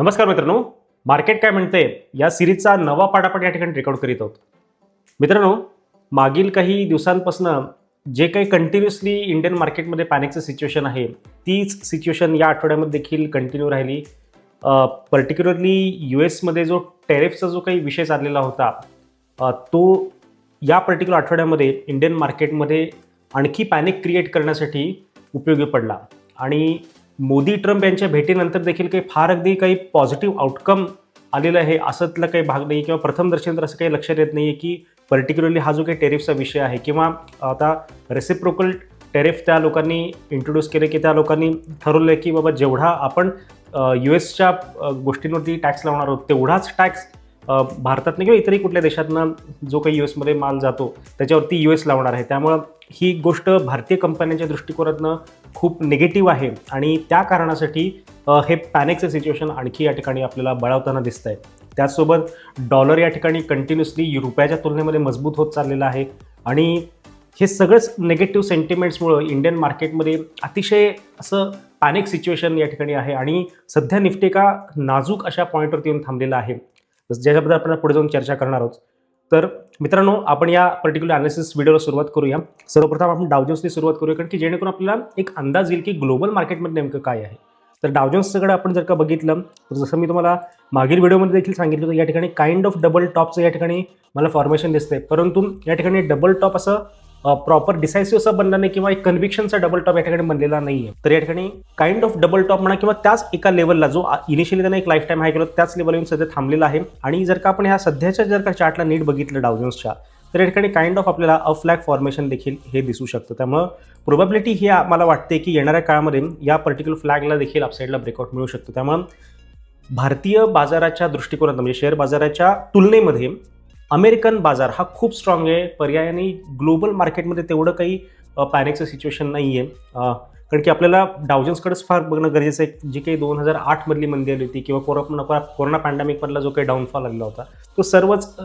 नमस्कार मित्रांनो मार्केट काय म्हणते या सिरीजचा नवा पाठ आपण या ठिकाणी रेकॉर्ड करीत आहोत. मित्रांनो मागील काही दिवसांपासून जे काही कंटिन्युअसली इंडियन मार्केटमध्ये पॅनिकचं सिच्युएशन आहे तीच सिच्युएशन या आठवड्यामध्ये देखील कंटिन्यू राहिली. पर्टिक्युलरली यू एसमध्ये जो टेरिफचा जो काही विषय चाललेला होता तो या पर्टिक्युलर आठवड्यामध्ये इंडियन मार्केटमध्ये आणखी पॅनिक क्रिएट करण्यासाठी उपयोगी पडला. आणि मोदी ट्रम्प यांच्या भेटीनंतर देखील काही फार अगदी काही पॉझिटिव्ह आउटकम आलेलं आहे असंतला काही भाग नाही किंवा प्रथम दर्शन तर असं काही लक्षात येत नाही आहे की पर्टिक्युलरली हा जो काही टेरिफचा विषय आहे किंवा आता रेसिप्रोकल टेरिफ त्या लोकांनी इंट्रोड्यूस केले की त्या लोकांनी ठरवलं की बाबा जेवढा आपण यू एसच्या गोष्टींवरती टॅक्स लावणार आहोत तेवढाच टॅक्स भारतातनं किंवा इतरही कुठल्या देशातनं जो काही यू एसमध्ये माल जातो त्याच्यावरती यू एस लावणार आहे. त्यामुळं ही गोष्ट भारतीय कंपन्यांच्या दृष्टिकोनातनं खूप निगेटिव्ह आहे आणि त्या कारणासाठी हे पॅनिकचं सिच्युएशन आणखी या ठिकाणी आपल्याला बळावताना दिसत आहे त्याचसोबत डॉलर या ठिकाणी कंटिन्युअसली रुपयाच्या तुलनेमध्ये मजबूत होत चाललेला आहे आणि हे सगळंच निगेटिव्ह सेंटिमेंट्समुळं इंडियन मार्केटमध्ये अतिशय असं पॅनिक सिच्युएशन या ठिकाणी आहे आणि सध्या निफ्टी का नाजूक अशा पॉईंटवरती येऊन थांबलेला आहे. ज्याच्याबद्दल आपण पुढे जाऊन चर्चा करणार आहोत. तर मित्रांनो आपण या पर्टिक्युलर अनालिसिस व्हिडिओला सुरुवात करूया. सर्वप्रथम आपण डावजन्सने सुरुवात करूया कारण की जेणेकरून आपल्याला एक अंदाज येईल की ग्लोबल मार्केटमध्ये नेमकं काय आहे. तर डावजन्सकडे आपण जर का बघितलं तर जसं मी तुम्हाला मागील व्हिडिओमध्ये देखील सांगितलं होतं या ठिकाणी काइंड ऑफ डबल टॉपचं या ठिकाणी मला फॉर्मेशन दिसतंय. परंतु या ठिकाणी डबल टॉप असं प्रॉपर डिसायसिव्ह असं बनला नाही किंवा एक कन्व्हिक्शनचा डबल टॉप या ठिकाणी बनलेला नाही आहे तर या ठिकाणी काइंड ऑफ डबल टॉप म्हणा किंवा त्याच एका लेवलला जो इनिशियली त्यांना एक लाईफ टाईम हाय केला त्याच लेवल येऊन सध्या थांबलेला आहे. आणि जर का आपण ह्या सध्याच्या जर का चार्टला नीट बघितलं डावजन्सच्या तर या ठिकाणी काइंड ऑफ आपल्याला अ फ्लॅग फॉर्मेशन देखील हे दिसू शकतं. त्यामुळं प्रोबॅबिलिटी ही मला वाटते की येणाऱ्या काळामध्ये या पर्टिक्युलर फ्लॅगला देखील अपसाईडला ब्रेकआउट मिळू शकतो. त्यामुळं भारतीय बाजाराच्या दृष्टिकोनात म्हणजे शेअर बाजाराच्या तुलनेमध्ये अमेरिकन बाजार हा खूप स्ट्रॉंग आहे. पर्यायाने ग्लोबल मार्केटमध्ये तेवढं काही पॅनिकचं सिच्युएशन नाही आहे कारण की आपल्याला डाऊजन्सकडेच फार बघणं गरजेचं आहे. जी काही दोन हजार आठमधली मंदी आली होती किंवा कोरोना कोरोना पॅन्डेमिकमधला जो काही डाऊनफॉल आलेला होता तो सर्वच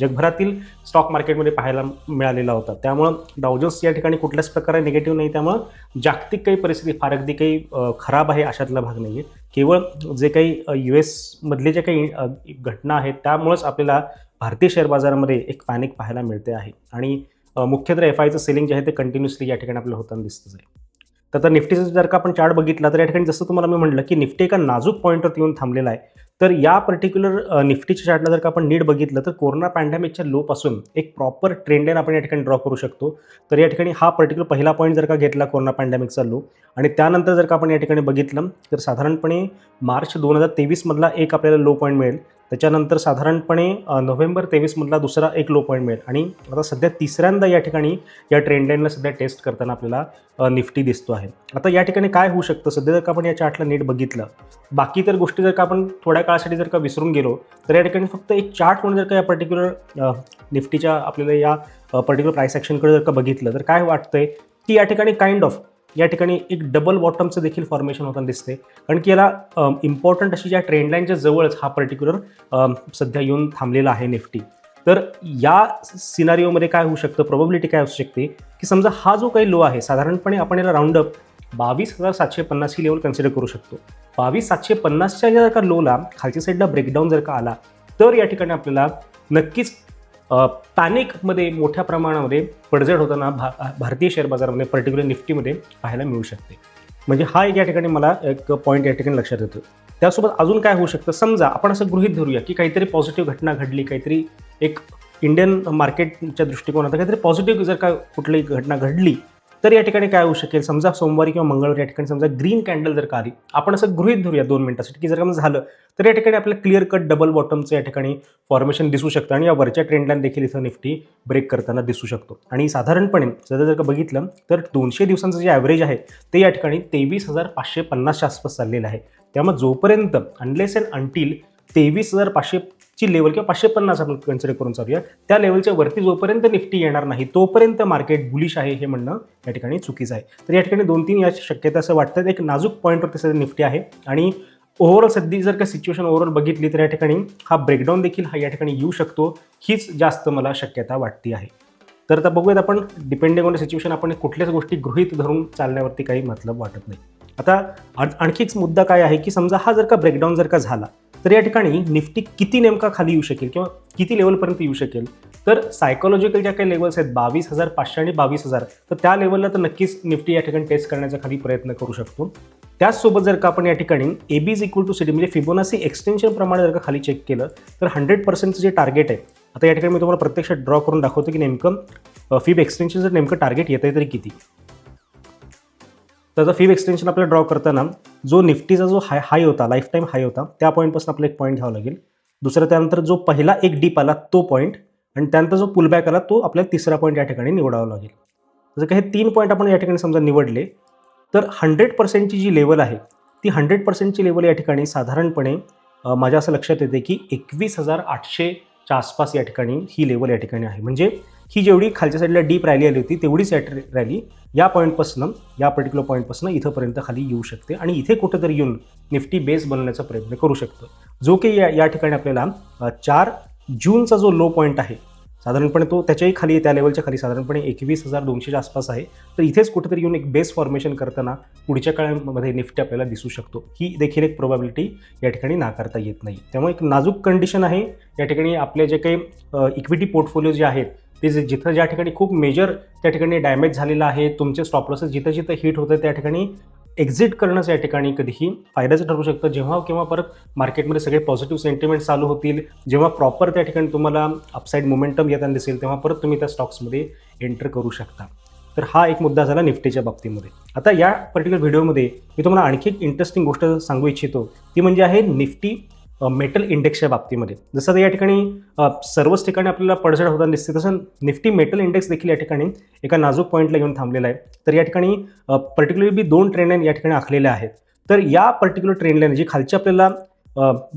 जगभरातील स्टॉक मार्केटमध्ये पाहायला मिळालेला होता. त्यामुळं डावजन्स या ठिकाणी कुठल्याच प्रकारे निगेटिव्ह नाही. त्यामुळं जागतिक काही परिस्थिती फार अगदी काही खराब आहे अशातला भाग नाही आहे केवळ जे काही यू एसमधले जे काही घटना आहेत त्यामुळंच आपल्याला भारतीय शेअर बाजारामध्ये एक पॅनिक पाहायला मिळते आहे. आणि मुख्यतः एफ आयचं सेलिंग जे आहे ते कंटिन्युअसली या ठिकाणी आपल्याला होताना दिसतंच आहे. तर आता निफ्टीचं जर का आपण चार्ट बघितला तर या ठिकाणी जसं तुम्हाला मी म्हटलं की निफ्टी एका नाजूक पॉईंटवरती येऊन थांबलेला आहे. तर या पर्टिक्युलर निफ्टीच्या चार्टला जर का आपण नीट बघितलं तर कोरोना पॅन्डेमिकच्या लोपासून एक प्रॉपर ट्रेंड लाईन आपण या ठिकाणी ड्रॉ करू शकतो. तर या ठिकाणी हा पर्टिक्युलर पहिला पॉईंट जर का घेतला कोरोना पॅन्डेमिकचा लो आणि त्यानंतर जर का आपण या ठिकाणी बघितलं तर साधारणपणे मार्च दोन हजार तेवीसमधला एक आपल्याला लो पॉईंट मिळेल. त्याच्यानंतर साधारणपणे नोव्हेंबर तेवीसमधला दुसरा एक लो पॉईंट मिळेल. आणि आता सध्या तिसऱ्यांदा या ठिकाणी या ट्रेंड लाईनला सध्या टेस्ट करताना आपल्याला निफ्टी दिसतो आहे. आता या ठिकाणी काय होऊ शकतं? सध्या जर का आपण या चार्टला नीट बघितलं बाकी तर गोष्टी जर का आपण थोड्या काळासाठी जर का विसरून गेलो तर या ठिकाणी फक्त एक चार्ट म्हणून जर का या पर्टिक्युलर निफ्टीच्या आपल्याला या पर्टिक्युलर प्राईस ॲक्शनकडे जर का बघितलं तर काय वाटतंय? की या ठिकाणी काइंड ऑफ या ठिकाणी एक डबल बॉटमचं देखील फॉर्मेशन होताना दिसते कारण की याला इम्पॉर्टंट अशी ज्या ट्रेंडलाईनच्या जवळच हा पर्टिक्युलर सध्या येऊन थांबलेला आहे निफ्टी तर या सिनारिओमध्ये काय होऊ शकतं? प्रोबॅबिलिटी काय असू शकते? की समजा हा जो काही लो आहे साधारणपणे आपण याला राऊंडअप बावीस हजार सातशे पन्नास ही लेवल कन्सिडर करू शकतो. बावीस सातशे पन्नासच्या जर का लोला खालच्या साईडला ब्रेकडाऊन जर का आला तर या ठिकाणी आपल्याला नक्कीच पॅनिकमध्ये मोठ्या प्रमाणामध्ये पडझड होताना भा भारतीय शेअर बाजारामध्ये पर्टिक्युलर निफ्टीमध्ये पाहायला मिळू शकते. म्हणजे हा एक या ठिकाणी मला एक पॉईंट या ठिकाणी लक्षात येतो. त्यासोबत अजून काय होऊ शकतं? समजा आपण असं गृहित धरूया की काहीतरी पॉझिटिव्ह घटना घडली काहीतरी एक इंडियन मार्केटच्या दृष्टिकोनात काहीतरी पॉझिटिव्ह जर का कुठली घटना घडली तर या ठिकाणी काय होऊ शकेल? समजा सोमवारी किंवा मंगळवारी या ठिकाणी समजा ग्रीन कॅन्डल जर का आली आपण असं गृहित धरूया दोन मिनिटासाठी की जर का झालं तर या ठिकाणी आपलं क्लिअर कट डबल बॉटमचं या ठिकाणी फॉर्मेशन दिसू शकतं आणि या वरच्या ट्रेंडलाईन देखील इथं निफ्टी ब्रेक करताना दिसू शकतो. आणि साधारणपणे सध्या जर का बघितलं तर दोनशे दिवसांचं जे ॲव्हरेज आहे ते या ठिकाणी तेवीस हजार पाचशे पन्नासच्या आसपास चाललेलं आहे. त्यामुळे जोपर्यंत अनलेस अँड अंटील तेवीस हजार पाचशे ची लेवल किंवा पाचशे पन्नास आपण कन्सिडर करून चालूया. त्या लेवलच्या वरती जोपर्यंत निफ्टी येणार नाही तोपर्यंत मार्केट बुलिश आहे हे म्हणणं या ठिकाणी चुकीचं आहे. तर या ठिकाणी दोन तीन या शक्यता असं वाटतं एक नाजूक पॉईंटवरती सध्या निफ्टी आहे आणि ओव्हरऑल सध्या जर का सिच्युएशन ओव्हरऑल बघितली तर या ठिकाणी हा ब्रेकडाऊन देखील हा या ठिकाणी येऊ शकतो. हीच जास्त मला शक्यता वाटती आहे. तर आता बघूयात आपण डिपेंडिंग ऑन सिच्युएशन आपण कुठल्याच गोष्टी गृहीत धरून चालण्यावरती काही मतलब वाटत नाही. आता आणखी एक मुद्दा काय आहे की समजा हा जर का ब्रेकडाऊन जर का झाला तर या ठिकाणी निफ्टी किती नेमका खाली येऊ शकेल किंवा किती लेवलपर्यंत येऊ शकेल? तर सायकोलॉजिकल ज्या काही लेवल्स आहेत बावीस हजार पाचशे आणि बावीस हजार तर त्या लेवलला तर नक्कीच निफ्टी या ठिकाणी टेस्ट करण्याचा खाली प्रयत्न करू शकतो. त्याचसोबत जर का आपण या ठिकाणी A B is equal to city म्हणजे फिबोनासी एक्सटेन्शन प्रमाणे जर का खाली चेक केलं तर हंड्रेड पर्सेंटचं जे टार्गेट आहे आता या ठिकाणी मी तुम्हाला प्रत्यक्षात ड्रॉ करून दाखवतो की नेमकं फिब एक्सटेन्शनचं नेमकं टार्गेट येत आहे तरी किती? त्याचा फिब एक्सटेन्शन आपल्याला ड्रॉ करताना जो निफ्टीचा जो हाय हाय होता लाईफ टाईम हाय होता त्या पॉईंटपासून आपल्याला एक पॉईंट घ्यावा लागेल. दुसरं त्यानंतर जो पहिला एक डीप आला तो पॉईंट आणि त्यानंतर जो पुलबॅक आला तो आपल्याला तिसरा पॉईंट या ठिकाणी निवडावा लागेल. जर का हे तीन पॉईंट आपण या ठिकाणी समजा निवडले तर हंड्रेड पर्सेंटची जी लेवल आहे ती हंड्रेड पर्सेंटची लेवल या ठिकाणी साधारणपणे माझ्या असं लक्षात येते की एकवीस हजार आठशेच्या आसपास या ठिकाणी ही लेवल या ठिकाणी आहे. म्हणजे ही जेवढी खालच्या साईडला डीप रॅली आली होती तेवढीच रॅली या पॉईंटपासून या पर्टिक्युलर पॉईंटपासून इथंपर्यंत खाली येऊ शकते आणि इथे कुठेतरी येऊन निफ्टी बेस बनवण्याचा प्रयत्न करू शकतो. जो की या या ठिकाणी आपल्याला चार जूनचा जो लो पॉईंट आहे साधारणपणे तो त्याच्याही खाली त्या लेवलच्या खाली साधारणपणे एकवीस हजार दोनशेच्या आसपास आहे. तर इथेच कुठेतरी येऊन एक बेस फॉर्मेशन करताना पुढच्या काळामध्ये निफ्टी आपल्याला दिसू शकतो. ही देखील एक प्रोबॅबिलिटी या ठिकाणी नाकारता येत नाही. त्यामुळे एक नाजूक कंडिशन आहे. या ठिकाणी आपले जे काही इक्विटी पोर्टफोलिओ जे आहेत ते जे जिथं ज्या ठिकाणी खूप मेजर त्या ठिकाणी डॅमेज झालेलं आहे तुमचे स्टॉप लॉसेस जिथं जिथं हिट होतं त्या ठिकाणी एक्झिट करणंच या ठिकाणी कधीही फायद्याचं ठरू शकतं. जेव्हा किंवा परत मार्केटमध्ये सगळे पॉझिटिव्ह सेंटिमेंट चालू होतील जेव्हा प्रॉपर त्या ठिकाणी तुम्हाला अपसाईड मोमेंटम येताना दिसेल तेव्हा परत तुम्ही त्या स्टॉक्समध्ये एंटर करू शकता. तर हा एक मुद्दा झाला निफ्टीच्या बाबतीमध्ये. आता या पर्टिक्युलर व्हिडिओमध्ये मी तुम्हाला आणखी एक इंटरेस्टिंग गोष्ट सांगू इच्छितो. ती म्हणजे आहे निफ्टी मेटल इंडेक्सच्या बाबतीमध्ये. जसं आता या ठिकाणी सर्वच ठिकाणी आपल्याला पडझड होताना दिसते तसं निफ्टी मेटल इंडेक्स देखील या ठिकाणी एका नाजूक पॉईंटला येऊन थांबलेला आहे. तर या ठिकाणी पर्टिक्युलरली दोन ट्रेंड लाईन या ठिकाणी आखलेल्या आहेत. तर या पर्टिक्युलर ट्रेंड लाईन जी खालची आपल्याला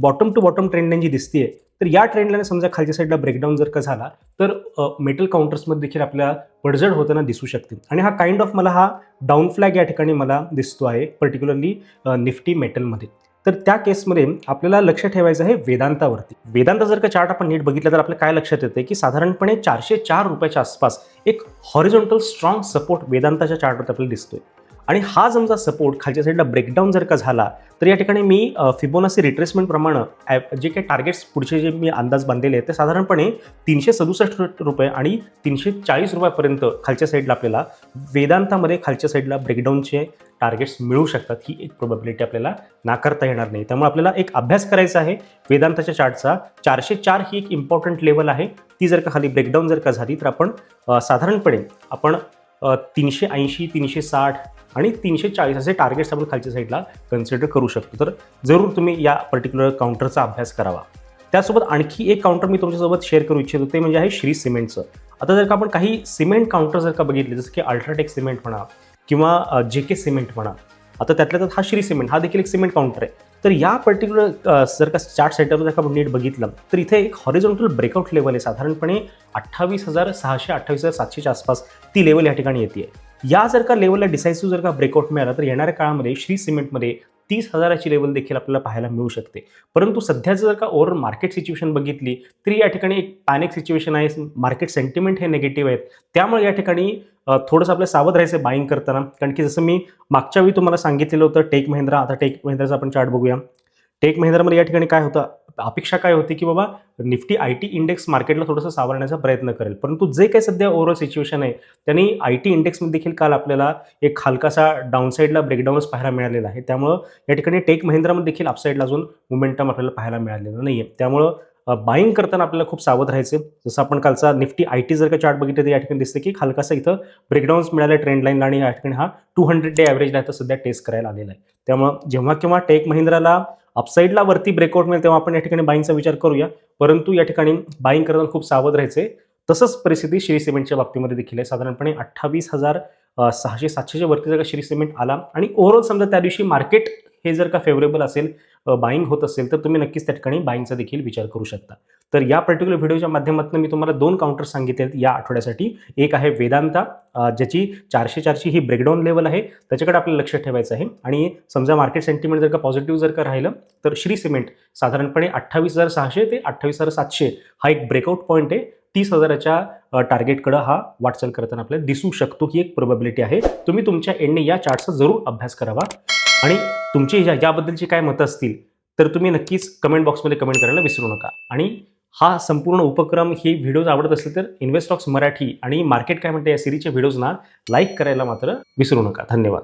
bottom to bottom trend line जी दिसते तर या ट्रेंडलाईन समजा खालच्या साईडला ब्रेकडाऊन जर का झाला तर मेटल काउंटर्समध्ये देखील आपल्याला पडझड होताना दिसू शकते आणि हा काइंड ऑफ मला हा डाऊन फ्लॅग या ठिकाणी मला दिसतो आहे पर्टिक्युलरली निफ्टी मेटलमध्ये तर त्या केसमध्ये आपल्याला लक्ष ठेवायचं आहे वेदांतावरती. वेदांत जर का चार्ट आपण नीट बघितलं तर आपल्याला काय लक्षात येतं की साधारणपणे चारशे चार रुपयाच्या आसपास एक हॉरिझॉन्टल स्ट्रॉंग सपोर्ट वेदांताच्या चार्टवरती आपल्याला दिसतोय. आणि हा समजा सपोर्ट खालच्या साईडला ब्रेकडाऊन जर का झाला तर या ठिकाणी मी फिबोनासी रिट्रेसमेंटप्रमाणे जे काही टार्गेट्स पुढचे जे मी अंदाज बांधलेले आहेत ते साधारणपणे तीनशे सदुसष्ट रुपये आणि तीनशे चाळीस रुपयापर्यंत खालच्या साईडला आपल्याला वेदांतामध्ये खालच्या साईडला ब्रेकडाऊनचे टार्गेट्स मिळू शकतात ही एक प्रोबॅबिलिटी आपल्याला नाकारता येणार नाही. त्यामुळे आपल्याला एक अभ्यास करायचा आहे. वेदांताच्या चार्टचा चारशे चार ही एक इम्पॉर्टंट लेवल आहे. ती जर का खाली ब्रेकडाऊन जर का झाली तर आपण साधारणपणे आपण तीनशे ऐंशी तीनशे साठ आणि तीनशे चाळीस असे टार्गेट्स आपण खालच्या साईडला कन्सिडर करू शकतो. तर जरूर तुम्ही या पर्टिक्युलर काउंटरचा अभ्यास करावा. त्यासोबत आणखी एक काउंटर मी तुमच्यासोबत शेअर करू इच्छितो ते म्हणजे आहे श्री सिमेंटचं. आता जर का आपण काही सिमेंट काउंटर जर का बघितले जसं की अल्ट्राटेक सिमेंट म्हणा किंवा जे के सिमेंट म्हणा आता त्यातल्या त्यात हा श्री सिमेंट हा देखील एक सिमेंट काउंटर आहे. तर या पर्टिक्युलर जर का चार्ट सेटअप जर का आपण नीट बघितलं तर इथे एक हॉरिझॉन्टल ब्रेकआउट लेवल आहे. साधारणपणे अठ्ठावीस हजार सहाशे अठ्ठावीस हजार सातशेच्या आसपास ती लेवल या ठिकाणी येते. या जर का लेवलला डिसायसिव्ह जर का ब्रेकआउट मिळाला तर येणाऱ्या काळामध्ये श्री सिमेंटमध्ये तीस हजाराची लेवल देखील आपल्याला पाहायला मिळू शकते. परंतु सध्याचं जर का ओव्हरऑल मार्केट सिच्युएशन बघितली तरी या ठिकाणी एक पॅनिक सिच्युएशन आहे. मार्केट सेंटिमेंट हे निगेटिव्ह आहेत. त्यामुळे या ठिकाणी थोडंसं आपलं सावध राहायचं बाईंग करताना. कारण की जसं मी मागच्या वेळी तुम्हाला सांगितलेलं होतं टेक महिंद्रा. आता टेक महिंद्राचा आपण चार्ट बघूया. टेक महिंद्रामध्ये या ठिकाणी काय होतं? अपेक्षा काय होती की बाबा निफ्टी आय टी इंडेक्स मार्केटला थोडंसं सावरण्याचा प्रयत्न करेल. परंतु जे काही सध्या ओव्हरऑल सिच्युएशन आहे त्यांनी आय टी इंडेक्समध्ये देखील काल आपल्याला एक हलकासा डाऊनसाईडला ब्रेकडाऊनच पाहायला मिळालेला आहे. त्यामुळं या ठिकाणी टेक महिंद्रामध्ये देखील अपसाईडला अजून मुमेंटम आपल्याला पाहायला मिळालेलं नाही आहे त्यामुळं बाईंग करताना आपल्याला खूप सावध राहायचं जसं आपण कालचा निफ्टी आय टी जर का चार्ट बघितलं तर या ठिकाणी दिसते की हलकासा इथं ब्रेकडाऊन्स मिळाले ट्रेंड लाईनला आणि या ठिकाणी हा टू हंड्रेड डे ॲव्हरेजला आता सध्या टेस्ट करायला आलेला आहे. त्यामुळं जेव्हा केव्हा टेक महिंद्राला अपसाईडला वरती ब्रेकआउट मिळेल तेव्हा आपण या ठिकाणी बाईंगचा विचार करूया. परंतु या ठिकाणी बाईंग करताना खूप सावध राहायचे तसंच परिस्थिती श्री सिमेंटच्या बाबतीमध्ये देखील आहे. साधारणपणे अठ्ठावीस हजार सहाशे सातशेच्या वरती जर का श्री सिमेंट आला आणि ओव्हरऑल समजा त्या दिवशी मार्केट हे जर का फेवरेबल असेल बाईंग होत असेल तर तुम्ही नक्कीच त्या ठिकाणी बाईंगचा देखील विचार करू शकता. तर या पर्टिक्युलर व्हिडिओच्या माध्यमातून मी तुम्हाला दोन काउंटर सांगितले आहेत. या आठवड्यासाठी एक आहे वेदांता ज्याची चारशे चारशे ही ब्रेकडाऊन लेवल आहे. त्याच्याकडे आपल्याला लक्ष ठेवायचं आहे. आणि समजा मार्केट सेंटिमेंट जर का पॉझिटिव्ह जर का राहिलं तर श्री सिमेंट साधारणपणे अठ्ठावीस हजार सहाशे ते अठ्ठावीस हजार सातशे हा एक ब्रेकआउट पॉईंट आहे. तीस हजाराच्या टार्गेटकडं हा वाटचाल करताना आपल्याला दिसू शकतो. ही एक प्रोबॅबिलिटी आहे. तुम्ही तुमच्या एंडने या चार्टचा जरूर अभ्यास करावा. आणि तुमची या- याबद्दलची काय मतं असतील तर तुम्ही नक्कीच कमेंट बॉक्समध्ये कमेंट करायला विसरू नका. आणि हा संपूर्ण उपक्रम हे व्हिडिओज आवडत असले तर इन्व्हेस्टॉक्स मराठी आणि मार्केट काय म्हणते या सिरीजच्या व्हिडिओजना लाईक करायला मात्र विसरू नका. धन्यवाद.